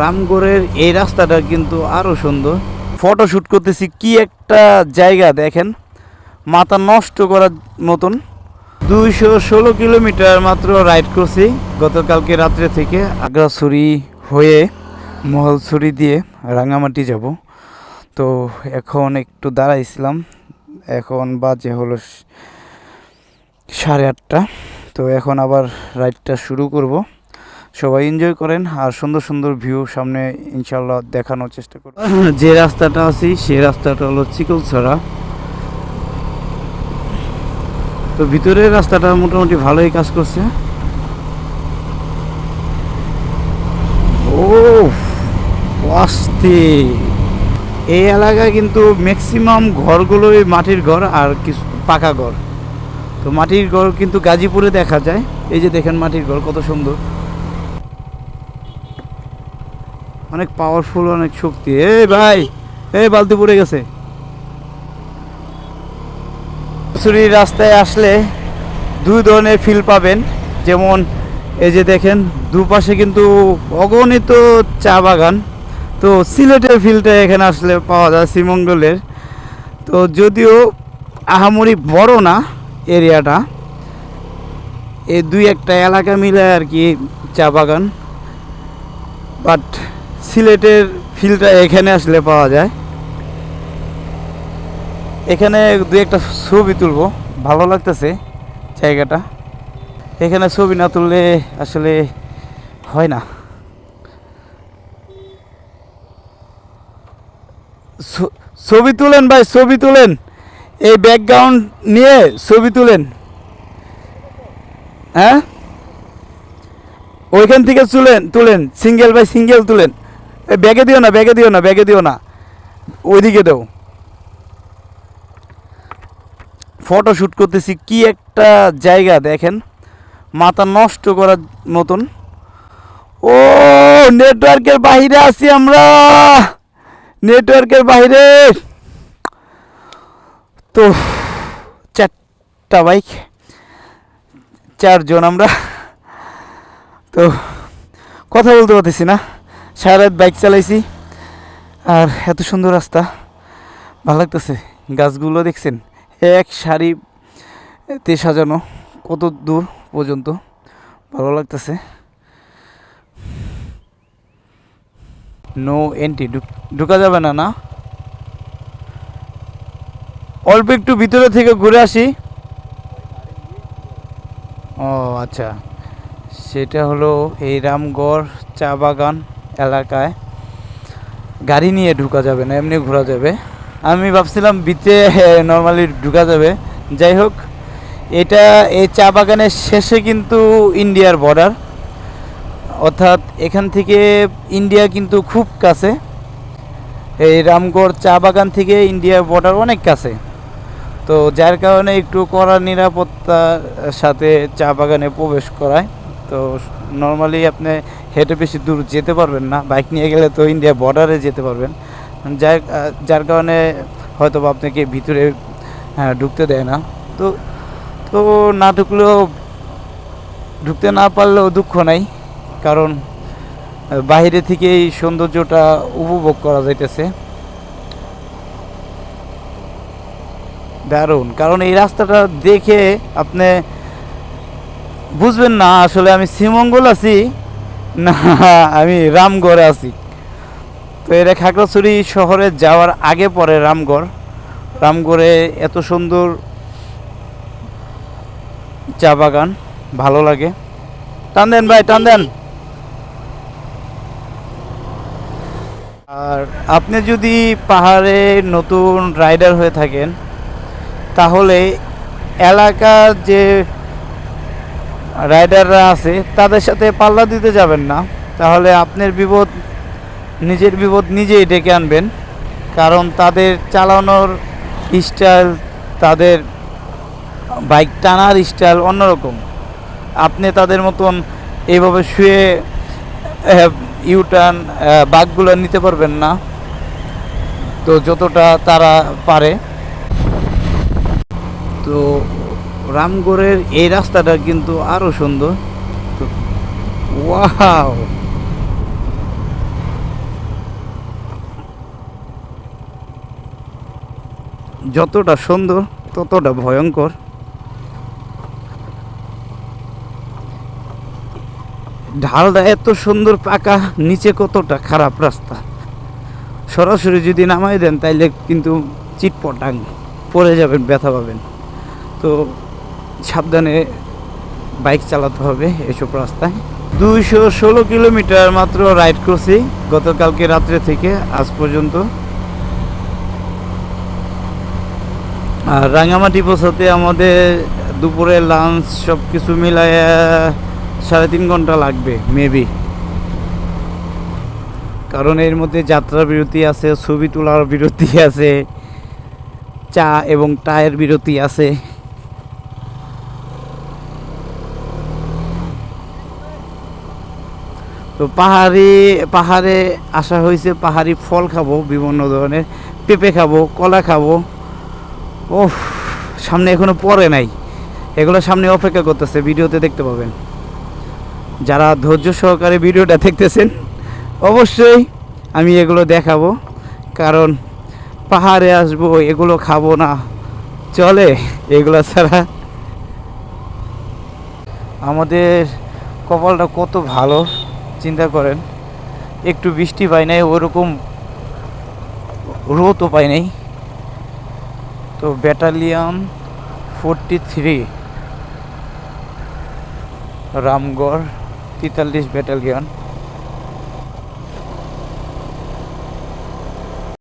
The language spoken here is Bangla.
রামগড়ের এই রাস্তাটা কিন্তু আরও সুন্দর। ফটো শ্যুট করতেছি কি একটা জায়গা দেখেন। মাথা নষ্ট করার মতন। দুইশো ষোলো কিলোমিটার মাত্র রাইড করছি গতকালকে রাত্রে থেকে। আগ্রাছড়ি হয়ে মহলছড়ি দিয়ে রাঙামাটি যাব। তো এখন একটু দাঁড়াইছিলাম। এখন বাজে হলো সাড়ে আটটা। তো এখন আবার রাইডটা শুরু করব। সবাই এনজয় করেন আর সুন্দর সুন্দর ভিউ সামনে ইনশাল্লাহ দেখানোর চেষ্টা করব। যে রাস্তাটা আছি, সেই রাস্তাটা হলো চিকলছড়া। তো ভিতরের রাস্তাটা মোটামুটি ভালোই কাজ করছে। এই এলাকায় কিন্তু ম্যাক্সিমাম ঘরগুলোই মাটির ঘর আর কিছু পাকা ঘর। তো মাটির ঘর কিন্তু গাজীপুরে দেখা যায়। এই যে দেখেন মাটির ঘর কত সুন্দর। অনেক পাওয়ারফুল অনেক শক্তি। এই ভাই, এই বালতি পড়ে গেছে। চুরির রাস্তায় আসলে দুই ধরনের ফিল পাবেন। যেমন এই যে দেখেন, দুপাশে কিন্তু অগণিত চা বাগান। তো সিলেটের ফিলটা এখানে আসলে পাওয়া যায় শ্রীমঙ্গলের। তো যদিও আহামরি বড় না এরিয়াটা, এই দুই একটা এলাকা মিলে আর কি চা বাগান। বাট সিলেটের ফিলটা এখানে আসলে পাওয়া যায়। এখানে দু একটা ছবি তুলবো, ভালো লাগতেছে জায়গাটা। এখানে ছবি না তুললে আসলে হয় না। ছবি তুলেন ভাই, ছবি তুলেন। এই ব্যাকগ্রাউন্ড নিয়ে ছবি তুলেন। হ্যাঁ? ওইখান থেকে তুলেন তুলেন। সিঙ্গেল বাই সিঙ্গেল তুলেন। এই ব্যাগে দিও না, ব্যাগে দিও না, ব্যাগে দিও না। ওইদিকে দেও। ফটো শ্যুট করতেছি, কি একটা জায়গা দেখেন। মাথা নষ্ট করার মতন। ও নেটওয়ার্কের বাইরে আছি আমরা। নেটওয়ার্কের বাইরে তো, চারটা বাইক চারজন আমরা। তো, কথা বলতে পারতেছি না। সারা রাত বাইক চালাইছি। আর এত সুন্দর রাস্তা। ভালো লাগতেছে। গাছগুলো দেখছেন, এক সারিতে সাজানো, কত দূর পর্যন্ত। ভালো লাগতেছে। নো এন্ট্রি ঢুকা যাবে না না? অল্প একটু ভিতরে থেকে ঘুরে আসি। ও আচ্ছা। সেটা হলো এই রামগড় চা বাগান। এলাকায়। গাড়ি নিয়ে ঢুকা যাবে না, এমনি ঘোরা যাবে। আমি ভাবছিলাম বিতে নর্মালি ঢুকা যাবে। যাই হোক, এটা এই চা বাগানের শেষে কিন্তু ইন্ডিয়ার বর্ডার অর্থাৎ এখান থেকে ইন্ডিয়া কিন্তু খুব কাছে। এই রামগড় চা বাগান থেকে ইন্ডিয়ার বর্ডার অনেক কাছে। তো যার কারণে একটু কড়া নিরাপত্তার সাথে চা বাগানে প্রবেশ করায়। তো নর্মালি আপনি হেঁটে বেশি দূর যেতে পারবেন না। বাইক নিয়ে গেলে তো ইন্ডিয়া বর্ডারে যেতে পারবেন। যার যার কারণে হয়তো বা আপনাকে ভিতরে হ্যাঁ, ঢুকতে দেয় না। তো তো না ঢুকলেও ঢুকতে না পারলেও দুঃখ নাই। কারণ বাইরে থেকে এই সৌন্দর্যটা উপভোগ করা যাইতেছে। দারুণ। কারণ এই রাস্তাটা দেখে আপনি বুঝবেন না আসলে আমি শ্রীমঙ্গল আছি। না, আমি রামগড়ে আছি। তো এটা খাগড়াছড়ি শহরে যাওয়ার আগে পরে রামগড়। রামগড়ে এত সুন্দর চা বাগান, ভালো লাগে। টান দেন ভাই, টান দেন। আর আপনি যদি পাহাড়ে নতুন রাইডার হয়ে থাকেন, তাহলে এলাকার যে রাইডাররা আছে, তাদের সাথে পাল্লা দিতে যাবেন না। তাহলে আপনার বিপদ, নিজের বিপদ নিজেই ডেকে আনবেন। কারণ তাদের চালানোর স্টাইল তাদের বাইক টানার স্টাইল অন্যরকম। আপনি তাদের মতন এইভাবে শুয়ে ইউটার্ন বাঘগুলো নিতে পারবেন না। তো যতটা তারা পারে। তো রামগড়ের এই রাস্তাটা কিন্তু আরও সুন্দর। ওয়াও! যতটা সুন্দর, ততটা ভয়ঙ্কর। ঢালটা এত সুন্দর পাকা, নিচে কতটা খারাপ রাস্তা। সরাসরি যদি নামাই দেন, তাইলে কিন্তু চিটপটাং পড়ে যাবেন, ব্যথা পাবেন। তো সাবধানে বাইক চালাতে হবে এসব রাস্তায়। দুইশো ষোলো কিলোমিটার মাত্র রাইড করছি গতকালকে রাত্রে থেকে, আজ পর্যন্ত। আর রাঙামাটি পৌঁছাতে আমাদের দুপুরে লাঞ্চ সব কিছু মিলায় সাড়ে তিন ঘণ্টা লাগবে মেবি কারণ এর মধ্যে যাত্রা বিরতি আছে, ছবি তোলার বিরতি আছে, চা এবং টায়ের বিরতি আছে। তো পাহাড়ি, পাহাড়ে আসা হয়েছে, পাহাড়ি ফল খাব, বিভিন্ন ধরনের, পেঁপে খাব, কলা খাব। ও সামনে এখনও পড়ে নাই। এগুলো সামনে অপেক্ষা করতেছে, ভিডিওতে দেখতে পাবেন। যারা ধৈর্য সহকারে ভিডিওটা দেখতেছেন, অবশ্যই আমি এগুলো দেখাবো। কারণ পাহাড়ে আসব, এগুলো খাব না। চলে, এগুলো ছাড়া। আমাদের কপালটা কত ভালো। চিন্তা করেন, একটু বৃষ্টি পাই নাই, ওরকম রোদও পাই নাই। তো ব্যাটালিয়ন ফোরটি থ্রি, রামগড় তেতাল্লিশ ব্যাটালিয়ন।